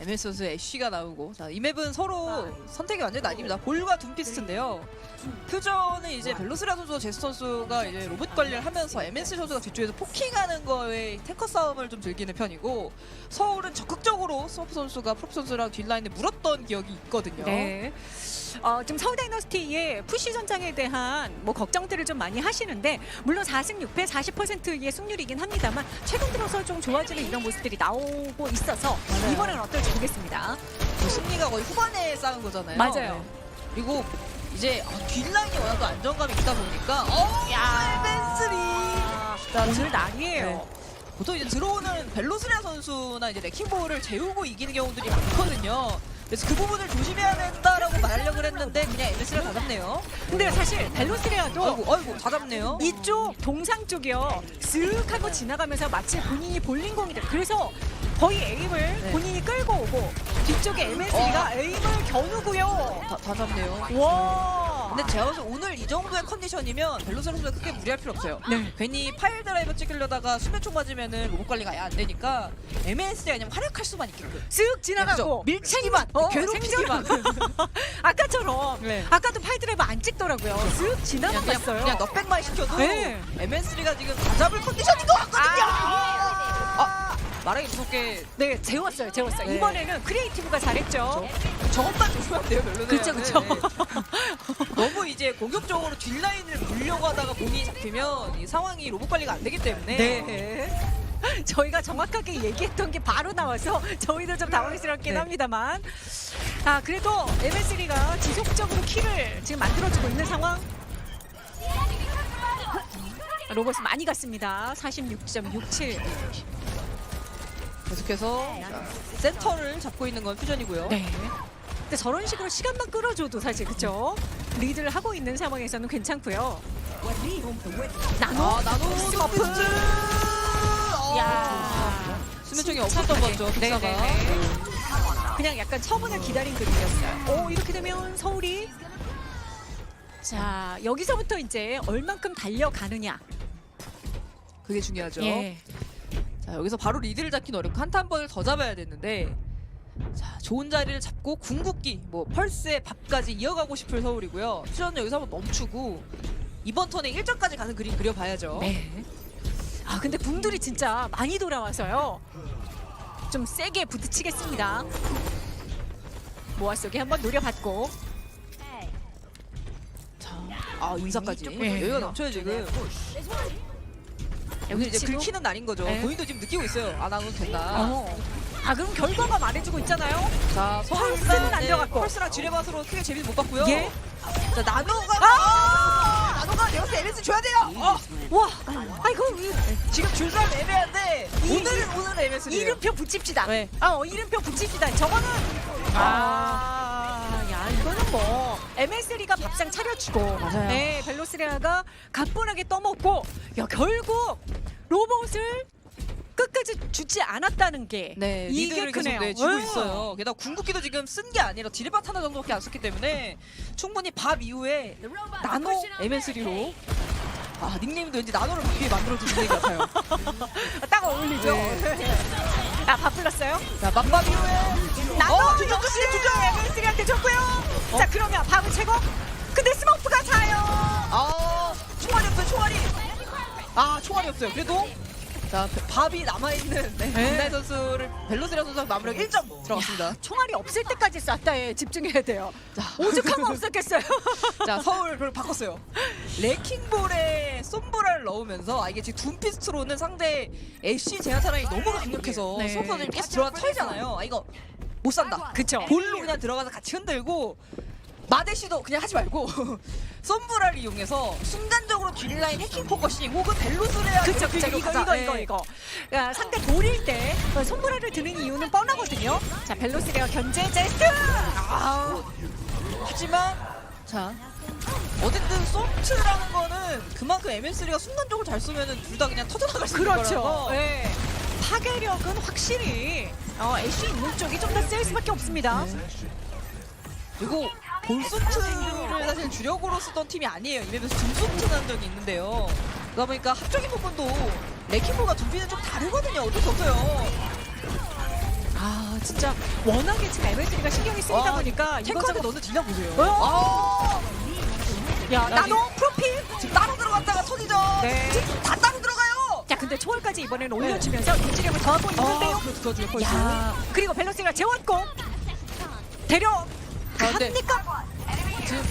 MS 선수의 애쉬가 나오고 자, 이 맵은 서로 선택이 완전히 나뉩니다. 볼과 둠피스트인데요. 퓨전은 이제 벨로스라 선수와 제스 선수가 이제 로봇 관리를 하면서 MS 선수가 뒤쪽에서 포킹하는 거에 탱커 싸움을 좀 즐기는 편이고 서울은 적극적으로 서프 선수가 프로프 선수랑 뒷라인을 물었던 기억이 있거든요. 네. 어, 좀 서울 다이너스티의 푸시 전장에 대한 뭐 걱정들을 좀 많이 하시는데 물론 4승 6패 40%의 승률이긴 합니다만 최근 들어서 좀 좋아지는 이런 모습들이 나오고 있어서. 이번엔 어떨지 보겠습니다. 그 심리가 거의 후반에 쌓은 거잖아요. 맞아요. 네. 그리고 이제 아, 뒷라인이 워낙 또 안정감이 있다 보니까 어, 야. 벤스리 자, 오늘 날이에요. 네. 보통 이제 들어오는 벨로스리아 선수나 이제 레킹볼을 재우고 이기는 경우들이 많거든요. 그래서 그 부분을 조심해야 된다라고 말하려고 했는데 그냥 MS를 다 잡네요. 근데 사실 벨로스리아도 아이고, 아이고, 다 잡네요. 이쪽 동상 쪽이요 쓱 하고 지나가면서 마치 본인이 볼링공이 돼 그래서 거의 에임을 네. 본인이 끌고 오고 뒤쪽에 MS가 에임을 겨누고요 다, 다 잡네요. 와 근데 제가 때 오늘 이 정도의 컨디션이면 벨로스리아 선수가 크게 무리할 필요 없어요. 네. 괜히 파일 드라이버 찍으려다가 수면총 맞으면은 로봇 관리가 아예 안 되니까 MS가 그냥 활약할 수만 있게끔. 쓱 지나가고 네, 그죠? 밀치기만, 어, 괴롭히기만. 아까처럼 네. 아까도 팔드라이브 안 찍더라고요 쓱 그냥, 그냥, 지나갔어요 그냥 넉백만 시켜도 네. MS3가 지금 다 잡을 컨디션인 것 같거든요. 아, 말하기 무섭게 네 재웠어요 재웠어요 네. 이번에는 크리에이티브가 잘했죠 저것만 조심하면 돼요, 멜로는. 그쵸, 그쵸. 너무 이제 공격적으로 뒷라인을 물려고 하다가 공이 잡히면 이 상황이 로봇 관리가 안 되기 때문에 네. 저희가 정확하게 얘기했던 게 바로 나와서 저희도 좀 당황스럽긴 네. 합니다만. 아, 그래도 MS3가 지속적으로 킬을 지금 만들어주고 있는 상황. 로봇이 많이 갔습니다. 46.67. 계속해서 자, 센터를 잡고 있는 건 퓨전이고요. 네. 근데 저런 식으로 시간만 끌어줘도 사실 그쵸? 리드를 하고 있는 상황에서는 괜찮고요. 나노? 아, 나노 스머프. 스머프. 야. 수면총이 없었던 거죠, 네. 네, 네. 그냥 약간 처분을 기다린 그림이었어요. 오 이렇게 되면 서울이 자 여기서부터 이제 얼만큼 달려가느냐. 그게 중요하죠. 예. 자 여기서 바로 리드를 잡긴 어렵고 한타 한 번을 더 잡아야 되는데 자 좋은 자리를 잡고 궁극기 뭐 펄스의 밥까지 이어가고 싶을 서울이고요 퓨전은 여기서 한번 멈추고 이번 턴에 1점까지 가는 그림 그려봐야죠 네. 아 근데 궁들이 진짜 많이 돌아와서요. 좀 세게 부딪히겠습니다. 모아 속에 한번 노려봤고. 아 인사까지 네. 여기가 넘쳐요 지금 여기 이제 위치도- 긁히는 날인 거죠 네. 본인도 지금 느끼고 있어요 안 하면 된다 어. 아 그럼 결과가 말해주고 있잖아요. 자 펄스는 안 네, 들어갔고. 펄스랑 지뢰밭으로 크게 재미는 못 봤고요 예. 자 나노가 아! 나노가 여기서 에벤스 줘야 돼요 어. 와. 아이고 이- 지금 줄사람 애매한데 이- 오늘은 오늘은 에벤스 이름표 붙입시다. 네. 아, 어, 이름표 붙입시다. 저거는 아, 야, 이거는 뭐 MS3가 밥상 차려주고, 맞아요. 네, 벨로스리아가 가뿐하게 떠먹고, 야, 결국 로봇을 끝까지 주지 않았다는 게 네, 이게 리드를 계속 크네요. 네, 주고 응. 있어요. 게다가 궁극기도 지금 쓴 게 아니라 디레밭 하나 정도밖에 안 썼기 때문에 충분히 밥 이후에 나노 MN3로 아 닉네임도 왠지 나노를 만들어준 닉네임 같아요. 딱 어울리죠. 네. 아, 밥 불렀어요? 자 밥밥 이후에 나도 어, 역시 주정 주정 주정. MS3한테 줬고요. 자, 그러면 밥은 최고. 근데 스머프가 차요. 아 총알이 없어요 총알이. 아 총알이 없어요. 그래도 자 밥이 남아 있는 네, 네. 김나희 선수를 벨로스라 선수 마무리 1점 들어갔습니다. 총알이 없을 때까지 쐈다에 집중해야 돼요. 자 오죽하면 없었겠어요. 자 서울 그걸 바꿨어요. 레킹볼에 솜브라를 넣으면서 아 이게 지금 둠피스트로는 상대 애쉬 사람이 너무 강력해서 네. 스모퍼들이 계속 들어가 털잖아요. 아 이거 못 산다. 그쵸. 볼로 그냥 들어가서 같이 흔들고 마데시도 그냥 하지 말고 솜브라를 이용해서 순간적으로 뒷라인 해킹 포커싱 혹은 벨로스레아 그쵸, 그쵸. 그렇게 이거, 가자. 이거, 예. 이거, 이거. 야, 상대 볼일 때 손보라를 드는 이유는 뻔하거든요. 자, 벨로스레어 견제 제스트! 아, 하지만 자 어쨌든 솜츠라는 거는 그만큼 MS3가 순간적으로 잘 쏘면은 둘 다 그냥 터져나갈 수 있는 그렇죠. 거라서 네. 파괴력은 확실히 어, 애쉬 있는 쪽이 좀 더 셀 수밖에 없습니다. 그리고 볼솜츠를 사실 주력으로 쓰던 팀이 아니에요. 이 맵에서 둠솜츠라는 적이 있는데요. 그러다 보니까 합적인 부분도 레킹볼과 둠피는 좀 다르거든요. 어쩔 수 없어요. 아 진짜 워낙에 지금 MSG가 신경이 쓰이다 와, 보니까 탱커한테 이것저것 넣는 딜량 보세요. 어? 아, 야 야, 나노 프로필 지금 따로 들어갔다가 터지죠. 네. 지금 다 따로 들어가요. 자 근데 초월까지 이번에는 올려주면서 유지력을 더하고 있는데요 아, 그렇죠, 그렇죠, 그렇죠. 야 그리고 밸런스가 재웠고 데려 아, 합니까? 지금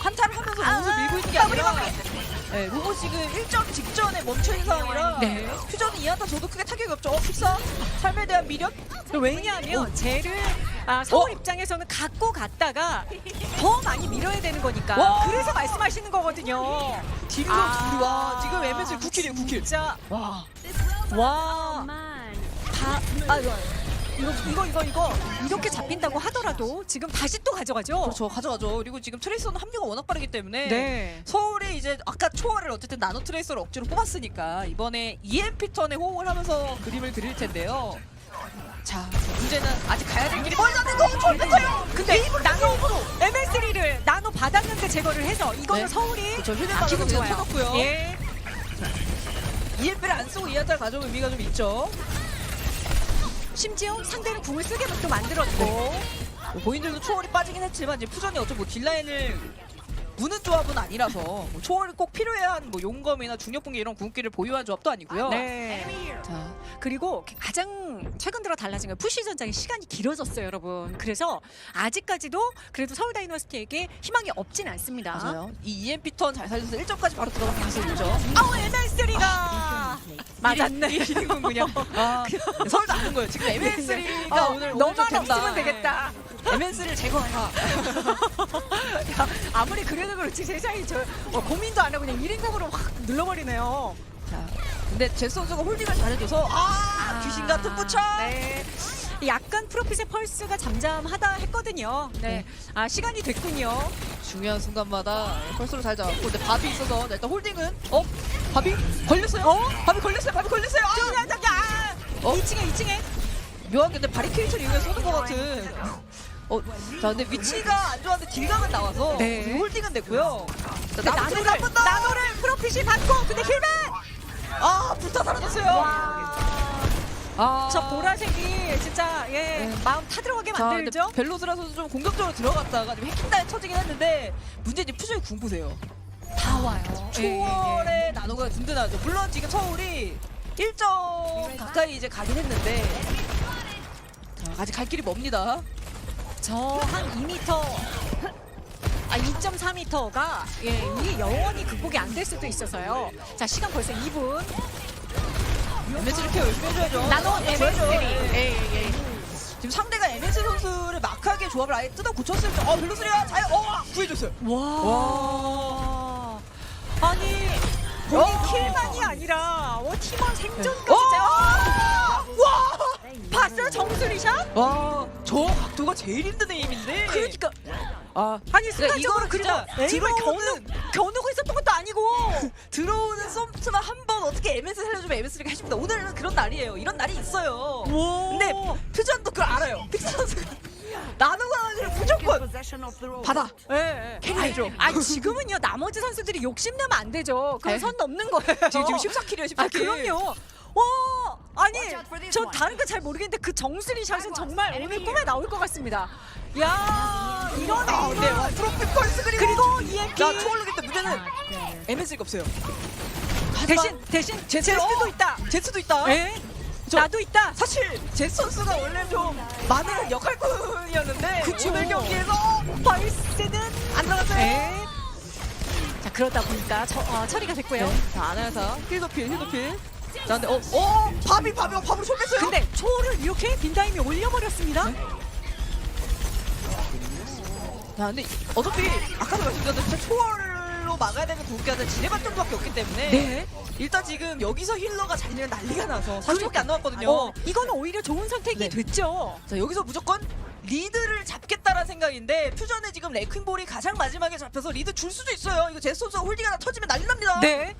한타를 하면서 로봇을 밀고 있는 게 아니라 네, 로봇 지금 1점 직전에 멈춰있는 상황이라 네. 퓨전이 이한타 저도 크게 타격이 없죠. 어, 픽사? 삶에 대한 미련? 왜냐하면 쟤를 아, 서울 어? 입장에서는 갖고 갔다가 더 많이 밀어야 되는 거니까 와. 그래서 말씀하시는 거거든요 딜로 아. 둘이 와 지금 MSL 9킬이에요 9킬 진짜 와 와 다, 아, 이거, 이거, 이거, 이거, 이거, 이렇게 잡힌다고 하더라도 지금 다시 또 가져가죠? 그렇죠 가져가죠 그리고 지금 트레이서는 합류가 워낙 빠르기 때문에 네. 서울이 이제 아까 초월을 어쨌든 나노 트레이서를 억지로 뽑았으니까 이번에 EMP 턴에 호응을 하면서 그림을 그릴 텐데요 자 문제는 아직 가야 될 길이 멀었는데 너무 좁혔어요 근데 나노 MS3를 나노 받았는데 제거를 해서 이거는 네. 서울이 그렇죠 휴대 아, 기분 받아서 그냥 좋아요. 터졌고요 예. EMP를 안 쓰고 이한타를 가져온 의미가 좀 있죠 심지어 상대는 궁을 쓰게 또 만들었고 뭐 본인들도 초월이 빠지긴 했지만 이제 푸전이 어차피 뭐 딜라인을 무는 조합은 아니라서 뭐 초월이 꼭 필요해야 한뭐 용검이나 중력붕괴 이런 궁극기를 보유한 조합도 아니고요. 네. 자, 그리고 가장 최근 들어 달라진 건 푸시 전장의 시간이 길어졌어요, 여러분. 그래서 아직까지도 그래도 서울 다이너스티에게 희망이 없진 않습니다. 맞아요. 이 EMP 턴 잘 살려서 1점까지 바로 들어가면 가슬이죠. 아우 MS3가 맞았네. 1인군 그냥. 아, 서울도 아는 거예요. 지금 MN3가 어, 오늘 너만. 없으면 되겠다. MN3를 제거해라. 야, 아무리 그래도 그렇지 세상이 저 어, 고민도 안 하고 그냥 1인공으로 확 눌러버리네요. 자, 근데 제스 선수가 홀딩을 잘해줘서 아, 귀신 같은 부착. 네. 약간 프로핏의 펄스가 잠잠하다 했거든요. 네. 아 시간이 됐군요. 중요한 순간마다 펄스로 잘 잡았고 근데 밥이 있어서 일단 홀딩은 어? 밥이 걸렸어요? 어? 밥이 걸렸어요 밥이 걸렸어요 아! 저기 저기 아! 어? 2층에 2층에 묘하게 근데 바리케이션 이후에 쏘는 것 같은 어, 자 근데 위치가 안 좋았는데 딜각은 나와서 네. 홀딩은 됐고요 자, 나노를 나노를! 나노를 프로핏이 받고 근데 힐맨 아 불타 사라졌어요 아, 저 보라색이 진짜 예 네. 마음 타들어가게 자, 근데 만들죠. 벨로스라 선수 좀 공격적으로 들어갔다가 지금 해킹다에 터지긴 했는데 문제는 푸조의 궁 보세요 다 와요. 초월에 나노가 든든하죠. 물론 지금 서울이 1점 가까이 이제 가긴 했는데 자, 아직 갈 길이 멉니다. 저 한 2m 아 2.4m가 예 이게 영원히 극복이 안 될 수도 있어서요. 자 시간 벌써 2분. MS를 케어 열심히 해줘야죠. 나노 줘야죠. MS3. 예. 예, 예. 지금 상대가 MS 선수를 막하게 조합을 아예 뜯어 고쳤을 때, 어 벨로스리아 잘, 어 구해줬어요. 와. 아니 본인 어. 킬만이 아니라 어, 팀원 생존까지 어! 제가 와 봤어요 정수리샷? 와, 저 각도가 제일 힘든 에임인데. 그러니까 아, 아니 순간적으로 그리고 에임을 겨누 겨누고 있었던 것도 아니고 들어오는 썸프나 한번 어떻게 MS 살려주면 MS가 해줍니다. 오늘은 그런 날이에요. 이런 날이 있어요. 와. 근데 퓨전도 그걸 알아요. 픽스 선수가 나누가를 무조건 받아. 예, 예. 캐리해줘. 아 지금은요 나머지 선수들이 욕심내면 안 되죠. 그럼 에? 선 넘는 거예요. 지금 지금 14킬이에요. 14킬. 아 그럼요. 와 아니 저 다른 거 잘 모르겠는데 그 정수리 샷은 정말 오늘 꿈에 나올 것 같습니다. 야 이런 아, 네. 와, 프로필 펄스 그리고 그리고 EMP 자 초월로기 때 문제는 MS가 없어요. 대신 대신 제스도 있다. 제스도 있다. 예? 저- 나도 있다. 사실 제스 선수가 원래 좀 많은 역할꾼이었는데 그쵸. 오늘 경기에서 벌스는 안 나갔어요. 예. 자 그러다 보니까 저, 어, 처리가 됐고요. 자 안하사 힐도필 힐도필. 자 근데 어, 어 밥이 밥이 밥으로 손 뺐어요. 근데 초를 이렇게 빈다임이 올려버렸습니다. 네. 야, 근데 어차피 아까도 말씀드렸듯이 초월로 막아야 되는 궁극기가 지뢰반 정도밖에 없기 때문에 네. 일단 지금 여기서 힐러가 잘리면 난리가 나서 40밖에 안 남았거든요. 어, 이거는 오히려 좋은 선택이 네. 됐죠. 자 여기서 무조건 리드를 잡겠다라는 생각인데 퓨전에 지금 레킹볼이 가장 마지막에 잡혀서 리드 줄 수도 있어요. 이거 제스 선수가 홀딩 하나 터지면 난리 납니다. 네.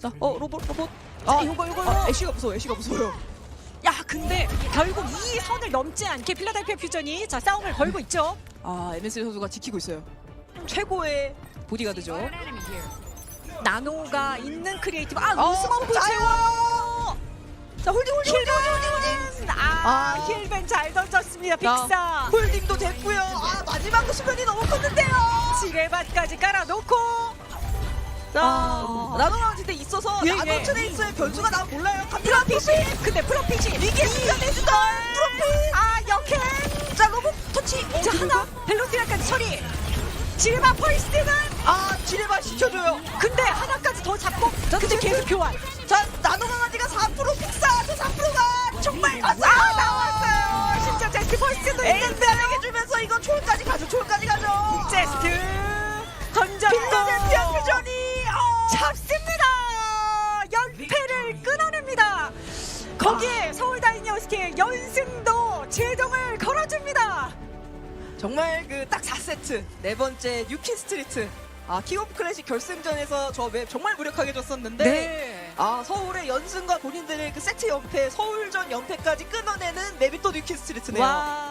자, 어 로봇 로봇. 자, 요거, 요거, 아, 요거. 애쉬가 무서워. 애쉬가 무서워요. 야, 근데 결국 이 선을 넘지 않게 필라델피아 퓨전이 자 싸움을 걸고 있죠. 아 MSL 선수가 지키고 있어요. 최고의 보디가드죠. 나노가 있는 크리에이티브. 아, 어, 우스머프 자, 채워. 자 홀딩 홀딩 홀딩 홀딩 홀딩 아, 아. 힐벤 잘 던졌습니다. 자, 빅사. 홀딩도 됐고요. 아 마지막 수면이 너무 컸는데요. 지뢰밭까지 깔아놓고 자 아. 때 있어서 예, 나노 예. 트레이스의 변수가 나면 몰라요. 갑니다. 프로피지. 근데 프로피지. 이게 순간 내주던 프로필. 아 역행. 자 로봇 터치. 어, 자 누가? 하나 벨로시아까지 처리. 지뢰밭 퍼이스트는 아 지뢰발 시켜줘요. 근데 하나까지 더 잡고 근데 계속 교환. 자 나노 강아지가 4% 픽사한테 4%가 정말 가서 아 나왔어요. 진짜 제스트 퍼이스트도 있는데 에이스에게 주면서 이거 초월까지 가죠. 초월까지 다이너스티의 연승도 제동을 걸어줍니다. 정말 그 딱 4세트 네 번째 뉴키 스트리트 아 킹오프 클래식 결승전에서 저 맵 정말 무력하게 졌었는데 네. 아 서울의 연승과 본인들의 그 세트 연패 서울전 연패까지 끊어내는 맵이 또 뉴키 스트리트네요. 와